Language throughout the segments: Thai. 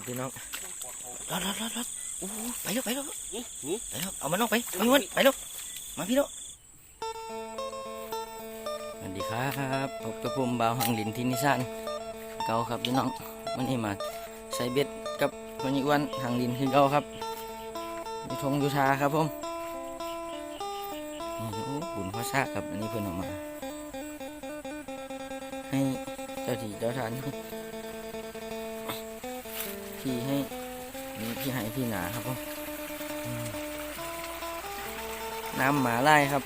ครับพี่น้องรอดรอดรอดรอดโอ้โหไปแล้วไปแล้วนี่นี่ไปแล้วเอามันออกไปไปวันไปแล้วมาพี่น้องสวัสดีครับพบกับผมบ่าวหังลินที่นิสานเก่าครับพี่น้องวันนี้มาใส่เบ็ดกับวันนี้วันหังลินคือเก่าครับอยู่ทงอยู่ชาครับผมนี่โอ้บุญพ่อซากครับอันนี้เพื่อนเออกมา ให้เจ้าที่เจ้าทาน ที่ให้มีพี่ให้พี่หนาครับผมอืมน้ำหมาไล่ครับ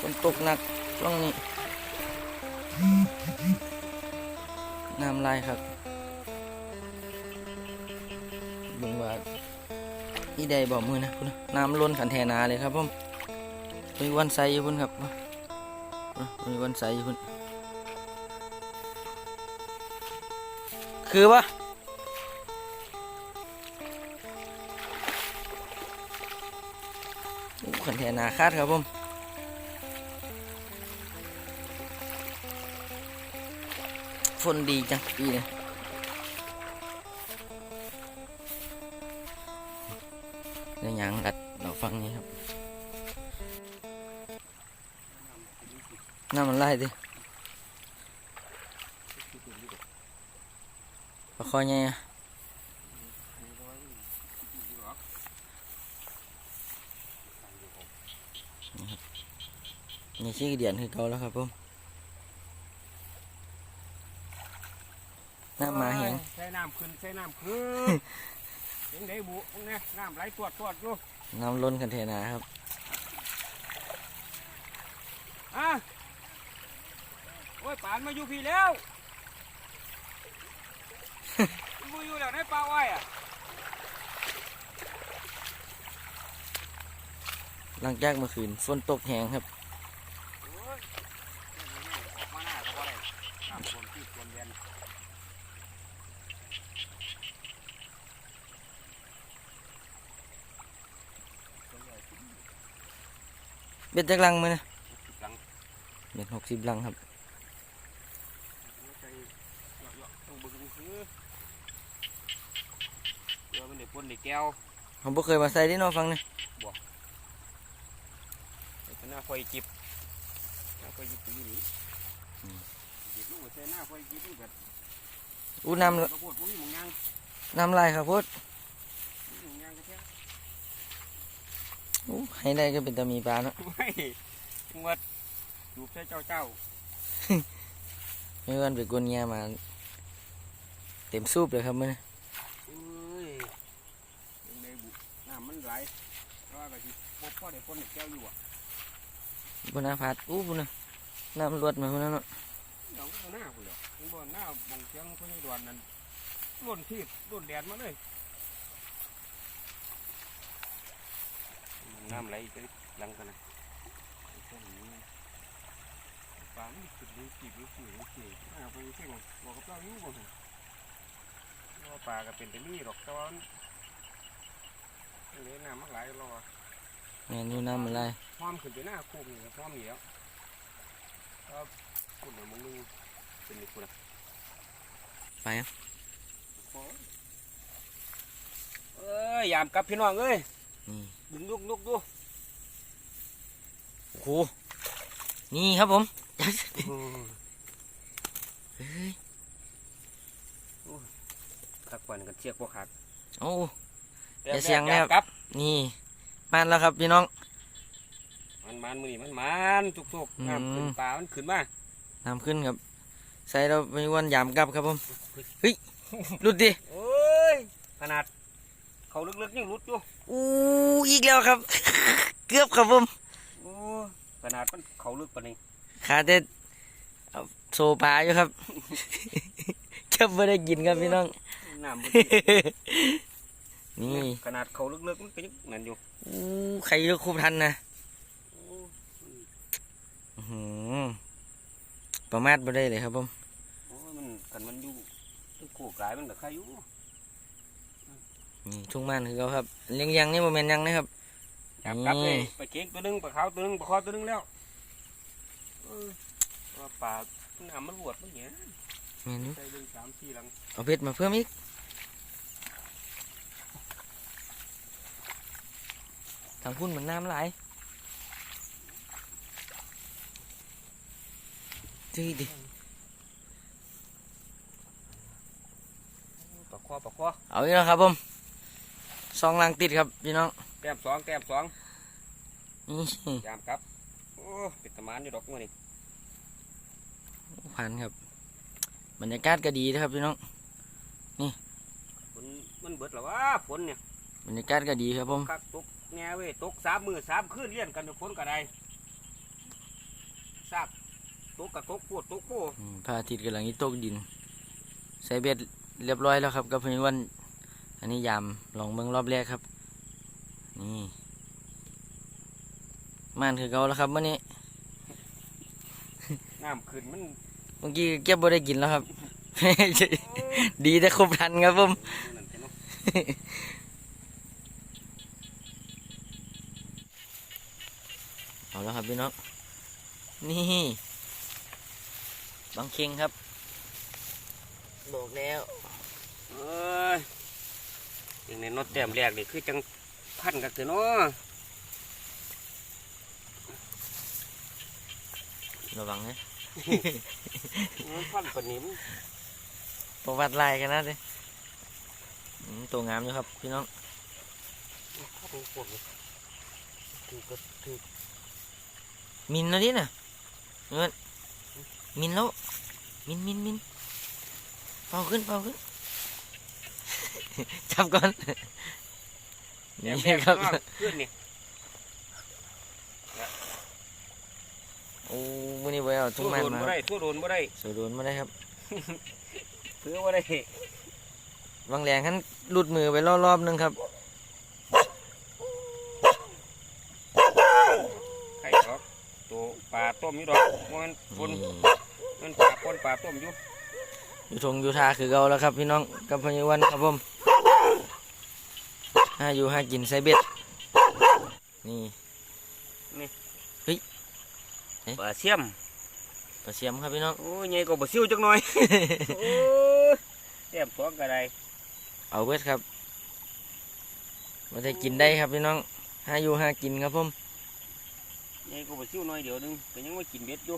ฝนตกหนักช่วงนี้น้ำไล่ครับเบึงว่าอีใดบอกมือนะคุณนะน้ำล้นขันแทนาเลยครับผมมีวันไซอยู่คุณครับมีวันไซอยู่คุณ คือวะขันแทนาคาดครับผมฝนดีจังปีนี้เรื่องหยังกัดเราฟังนี้ครับน้ำมันไล่ดิ ปลาคอยไงอะนี่ชื่อเดียนคือเก่าแล้วครับผมน้ำมาแหงใช้น้ำขึ้นใช้น้ำขึ้นยังได้บุเนี่ยน้ำไหลตรวจตรวจอยู่น้ำล้นคันเทนาครับอะโอ้ยป่านมาอยู่พี่แล้ว มาอยู่แล้วในป่าอ้อยอะหลังจากเมื่อคืนฝนตกแหงครับโอ้ยออกมาหน้าก็บ่ได้น้ำคนที่คนเรียนเบ็ดจักลังมือนะหลังเบ็ดหกสิบลังครับ ใจเยอะๆต้องเบึงคือเดี๋ยวมั นเด็กปนเด็กแก้วผมบ่เคยมาใส่ที่นอฟังเนี่ยไอ้หน้าไฟจิบหน้าไฟจิบอยู่นี่จิบลูกหัวใจหน้าไฟจิบนี่แบบอู้น้กระโดดพวกนี้มึงยังำน้ำลายครับโพดมึงยังกระเทียมอู้ให้ได้ก็เป็นตามีปลาเนาะไม่งวดดูใช้เจ้าเจ้าไม่วันไปกวนเงียมา เต็มสูบเลยครับมือนี้ เอ้ยยังได้บุ น้ำมันไหลเพราะว่าแบบที่พบพ่อได้ปนแก้วอยู่อะบนหน้าพัดอู้บุญนะน้ำรวดมาพุ่นนะเนาะเดี๋ยวก็หน้าคุณเหรอข้างบนหน้าบงเชียงพญดวนนั่นล้นที่ล้นแดดมาเลยน้ำไหลไปหลังกันนะปลาไม่ขึ้นดูจีบดูจีบดูจีบเอาไปเพ่งบอกกับเจ้าอยู่บ่ถึงว่าปลาก็เป็นแต่นี่หรอกตอ นเลยน้ำมันไหลรอแม่นอยู่น้ำมันลายพร้อมขึ้นไปหน้าโคมนี่พร้อมเหนียวก็คุณน่ะมึงนึงเป็นนี่คุณนะไปอะเอ้ยยามกลับพี่น้องเอ้ยนี่ดึงลุกลุกดูโอ้โหนี่ครับผมเฮ้ยขักวันกันเชียกพวกขักโอ้แต่ อย่าเสียงแรกแนบกลับนี่มาแล้วครับพี่น้อง มันมันมือนี่มันมันทุกทุกอืมน้ำขึ้นปลามันขึ้นมาน้ำขึ้นครับ ใส่เราไปวันยามกลับครับผมเฮ้ยหลุดดิโอ้ยขนาด เขาลึกๆยังรุดอยู่อู้อีกแล้วครับ เกือบครับผมโอ้ยขนาดมันเขาลึกปานนี้ขาเด็ดเอาโซปลาอยู่ครับจะไม่ได้กินครับพี่น้องน้ำบ่ นี่ขนาดเขาลึกๆมันก็ยังนั่นอยู่อู้ใครจะคุบทันนะโอ้อื้อหือประมาทไม่ได้เลยครับผมโอ้ยมันกันมันอยู่ทุกโขกหลายมันก็ใครอยู่นี่ทุ่งมันคือเขาครับเลี้ยงยังนี่โมเมนยังนะครับยามกลับเลยนี่ไปเก่งตัวหนึงปลาขาวตัวหนึงปลาคอตัวหนึงแล้วเออว่าปลาน้ำมันหวดมันเหี้ยนแม่นอยู่ใส่เบิ่งสามสี่หลังเอาเบ็ดมาเพิ่มอีก ทางพุ่นมันน้ำไหลายจีดิปะคอปะคอเอาอีกแล้วครับผมสองลังติดครับพี่น้องแต้มสองแต้มสองนี่ยามครับโอ้เป็นตะมานอยู่ดอกมื้อนี้พันครับบรรยากาศก็ดีนะครับพี่น้องฝนมันเบิดแล้ววะฝนเนี่ยบรรยากาศก็ดีครับผม คักตก แง่เว้ยตกสามมือสามคืนเลี้ยนกันอยู่ฝนก็ได้ทราบตกกะตกปวดตกโป้อืมพระอาทิตย์กำลังจะตกดิน ใส่เบ็ดเรียบร้อยแล้วครับกับพี่วัน อันนี้ยามลองเบิ่งรอบแรกครับ นี่ม่านคือเก่าแล้วครับเมื่อนี้ น้ำขึ้นมันเมื่อกี้เก็บบ่ได้กินแล้วครับ ดีแต่ครบทันครับผม นั่นใช่เนาะ เอาแล้วครับพี่น้อง นี่บางเค็งครับ บอกแล้วเอ้ยอย่างในนดแต้มแรกนี่คือจังพันกันคือเนาะระวังนะมันพันปานนี้มันประวัติลายกันนะเด้อืมตัวงามอยู่ครับ พี่น้องพันปวดเลยถือก็ถือ มินแล้วดิน่ะเงินมินแล้ว มินมินมินเป่าขึ้นเป่าขึ้น จับก่อนแต้นี่มแรกครับเนาะขึ้นนี่โอ้วันนี้ไว้เอาทุ่ทั่งวมันโดนมาบ่ได้ทั่วโดนบ่ได้สวยโดนมาได้ครับเพื่อบ่ได้วางแรงขันหลุดมือไปรอบๆนึงครับ ไข่ดอกตัวปลา ต้มอยู่ดอกมันฝนนี่มันปลาปนปลาต้มอยู่อยู่ทงอยู่ทาคือเก่าแล้วครับ พี่น้องกับพญวันครับผมห้าอยู่ห้ากินใส่เบ็ดนี่ปลาเสียมปลาเสียมครับพี่น้องโอ้ยใหญ่กว่าบ่ซิวจักหน่อยโอ้ยแต้มสองก็ได้เอาเบ็ดครับมาได้กินได้ครับพี่น้องห้าอยู่ห้ากินครับผม ใหญ่กว่าบ่ซิวหน่อยเดี๋ยวนึงก็ยังว่ากินเบ็ดอยู่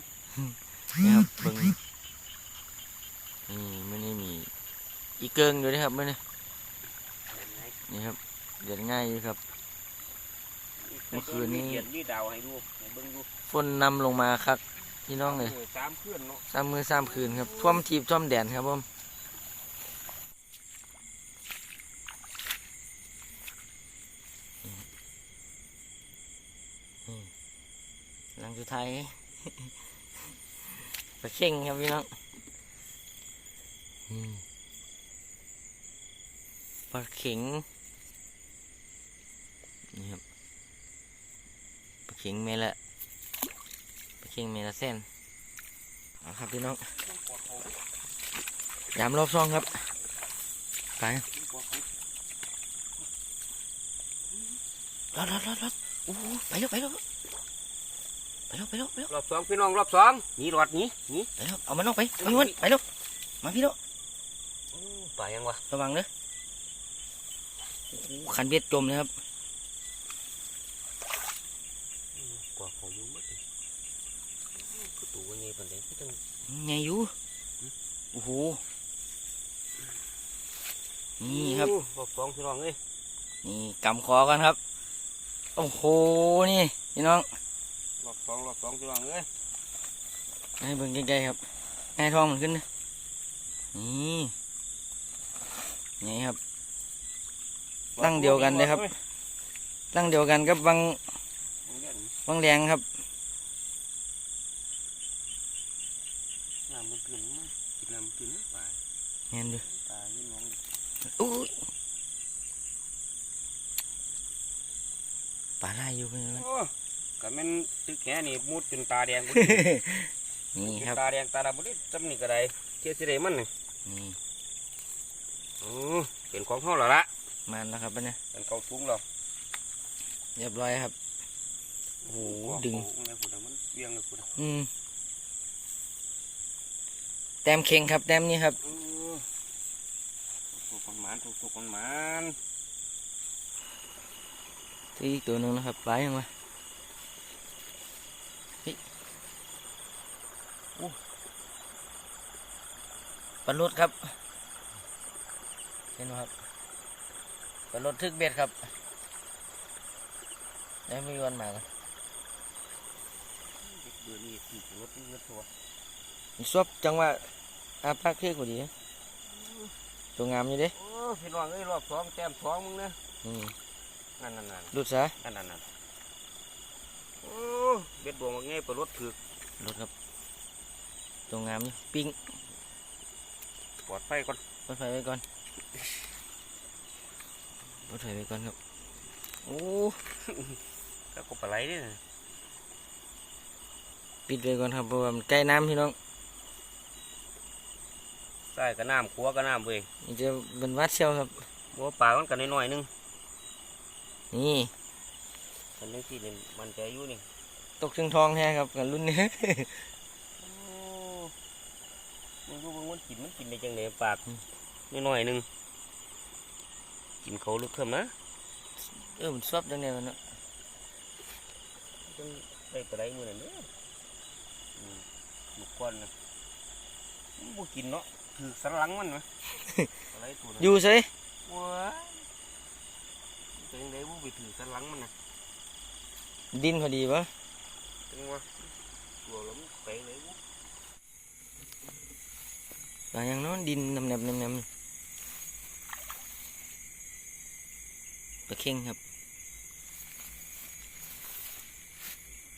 นี่ครับเบิ้งนี่มันนี่มีอีเกิงอยู่ด้วยครับมันนี่นี่ครับเดือดง่ายอยู่ครับ เมื่อคืนนี้มีเขียนมีดาวให้ดูให้เบิ่งดูฝนนำลงมาครับพี่น้องเลยออสามเคลื่อนเนาะสามมือสามคืนครับท่วมทีบท่วมแดนครับผมนี่ ทยปลาเข่งครับพี่น้องปลาเข็งนี่ครับปลาเข็งเมละปลาเข็งเมละเส้นเอาครับพี่น้องยามรอบซองครับไปรอดรอดรอดรอดโอ้โหไปแล้วไปแล้ว ไปแล้วไปแล้วไปแล้วรอบสองพี่น้องรอบสองหนีรอดหนีหนีไปแล้วเอามันออกไปเอามันไปแล้วมาพี่น้องปลายังวะระวังเด้อโอ้โหขันเบ็ดจมเลยครับกว่าของมึงบ่ถึงคือตัวใหญ่ปานใดคือจังไงอยู่โอ้โหนี่ครับโอ้รอบสองพี่น้องเอ้ยนี่กำคอกันครับ โอ้โหนี่พี่น้องร อบสองรอบสองพี่น้องเอ้ยให้เบิ่งใกล้ๆครับให้ทองมันขึ้นนะนี่นี่ครับ ตั้งเดียวกันเลยครับ ตั้งเดียวกันกับวังวังแดงครับน้ำมันขึ้นมั้ยกินน้ำมันขึ้นมั้ยปลาเห็นดูปลายี่น้องอุ้ยปลาไล่อยู่เพื่อนโอ้ ก็แม่นตึกแหนี่มุดจนตาแดงบ่นี่ครับตาแดงตาดำบ่ได้จำนี่ก็ได้เที่ยสิได้มันนี่นี่อือเป็นของเฮาแล้วละมันแล้วครับเนี่ยเป็นเก่าสูงแล้วเรียบร้อยครับโอ้โหดึงโอ้โหมันเวียงเลยพุ่นน่ะอืมแต้มเข่งครับแต้มนี้ครับเออถูกๆคนหมานถูกๆคนหมานที่อีกตัวหนึงนะครับปลายังวะเฮ้ยโอ้ ปลาลดครับ เห็นไหมครับปลาลดทึกเบ็ดครับได้ไม่ยวนมากันเบื่อนี่ขี่รถเงือกตัวซบจังหวะอาปากเค้กกว่าดีนะตัวงามอยู่เด้โอ้พี่น้องเอ้ยรอบสองแต้มสองมึงนะอืมนั่นนั่นนั่นดูดซะนั่นนั่นนั่นโอ้เบ็ดบวงว่าไงเปิดรถถือรถครับ ตัวงามนี่ปิ้งปลอดไฟก่อนรถไฟไว้ก่อนรถไฟไว้ก่อนครับ โอ้แล้วก็ปลาไหลนี่นะปิดไว้ก่อนครับเพราะว่ามันใกล้น้ำพี่น้องใต้กับน้ำขัวกับน้ำเว้ยนี่จะเป็นวัดเชียวครับบัวปลามันกันน้อยๆนึงนี่มันนึงที่นี่มันใจอยู่นี่ตกถึงทองแท้ครับกับรุ่นนี้โอ้ มึงดูมึงมันกินมันกินได้จังเลยปากน้อยๆนึงกินเขาลึกเพิ่มนะเออมันซบจังเลยมันเนาะจังได้ปลาไหลมือนั่นเนี่ยอืมลูกก้อนนะมันบ่กินเนาะถือสันหลังมันไหมปลาไหลตัวนั้นอยู่เฉยว้าจังไดบ่ไปถือสันหลังมันนะดินพอดีปะจังวะตัวแล้วมันไปเลยบ่ หลังอย่างโน้นดินนำแนบนำแนบปลาเข่งครับ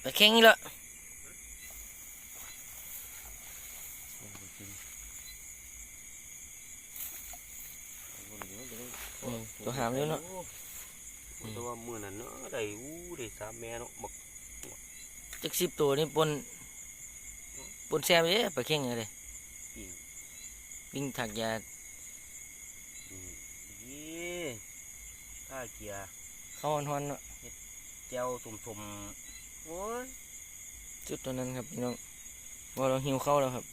ปลาเข่งนี่แหละอืมตัวหามอยู่เนาะแต่ว่ามื้อนั้นเนาะได้อู้ได้สามแม่เนาะบักจักสิบตัวนี่ปนปนแซ่บเลยปลาเข่งเลยปิ่ง วิ่งถักยาอืมยี่ข้าเกียร์เข้าหอนๆเนาะแก้วตุ่มๆโอ้ยจุดตัวนั้นครับพี่น้องว่าเราหิวเข้าวแล้วครับ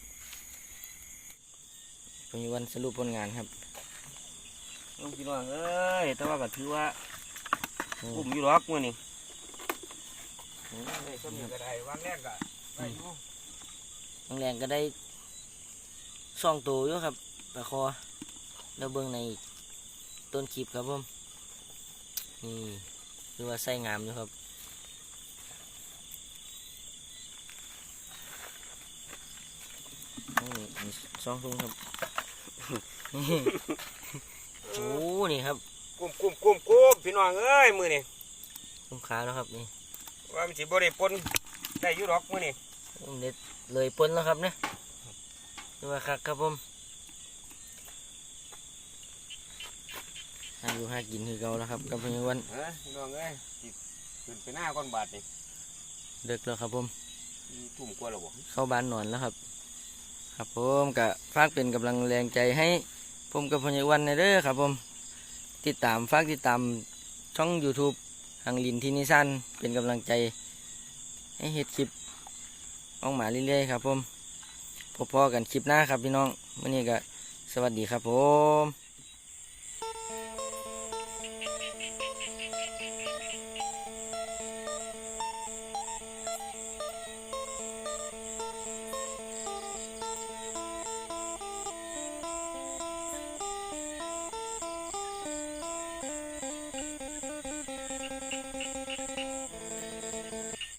เป็นวันสรุปผลงานครับน้องพี่น้องเอ้ยแต่ว่าก็ถือว่าอืมกลุ่มอยู่หรอกมื้อนี้ได้สมีก็ได้วางแรกก็ได้อยู่บางแรงก็ได้ สองตัวอยู่ครับปลาคอแล้วเบิ่งในต้นคลิปครับผมนี่คือว่าใส่งามอยู่ครับนี่มีสองถุงครับโอ้นี่ครับกลุ่มกลุ่มกลุ่มกลุ่มพี่น้องเอ้ยมื้อนี้ลูกค้าแล้วครับนี่ว่ามันสิบ่ได้ปนได้อยู่หรอกมื้อนี้ผมเด็ดเลยปนแล้วครับเนี่ย ดูว่าคักครับผมหาอยู่หากินคือเก่าแล้วครับกับพญวันเอ้ยพี่น้องเอ้ยสิขึ้นไปหน้าก่อนบาทนี่เด็กแล้วครับผมมีทุ่มกว่าแล้วบ่เข้าบ้านนอนแล้วครับ ครับผมกะฝากเป็นกำลังแรงใจให้ ผมกับพญวันในเด้อครับ ผม ติดตามฝากติดตามช่อง YouTube หังลินที่นิสันเป็นกำลังใจ ให้เฮ็ดคลิปออกมาเรื่อยๆครับผม พบพอกันคลิปหน้าครับพี่น้องวันนี้ก็สวัสดีครับผม